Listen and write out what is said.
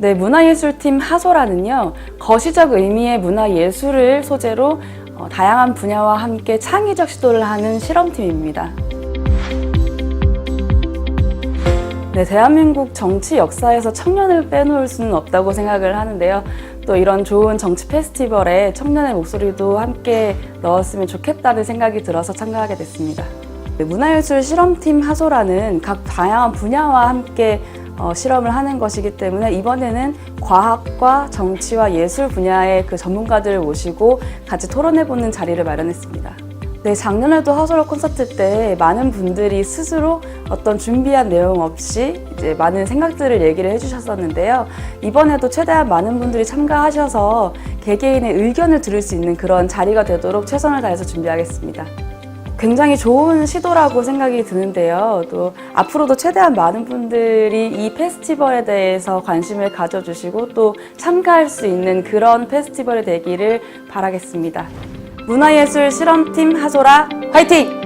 네, 문화예술팀 하소라는요, 거시적 의미의 문화예술을 소재로 어, 다양한 분야와 함께 창의적 시도를 하는 실험팀입니다. 네, 대한민국 정치 역사에서 청년을 빼놓을 수는 없다고 생각을 하는데요. 또 이런 좋은 정치 페스티벌에 청년의 목소리도 함께 넣었으면 좋겠다는 생각이 들어서 참가하게 됐습니다. 네, 문화예술 실험팀 하소라는 각 다양한 분야와 함께 어, 실험을 하는 것이기 때문에 이번에는 과학과 정치와 예술 분야의 그 전문가들을 모시고 같이 토론해보는 자리를 마련했습니다. 네, 작년에도 하소라 콘서트 때 많은 분들이 스스로 어떤 준비한 내용 없이 이제 많은 생각들을 얘기를 해주셨었는데요. 이번에도 최대한 많은 분들이 참가하셔서 개개인의 의견을 들을 수 있는 그런 자리가 되도록 최선을 다해서 준비하겠습니다. 굉장히 좋은 시도라고 생각이 드는데요. 또 앞으로도 최대한 많은 분들이 이 페스티벌에 대해서 관심을 가져주시고 또 참가할 수 있는 그런 페스티벌이 되기를 바라겠습니다. 문화예술 실험팀 하소라 화이팅!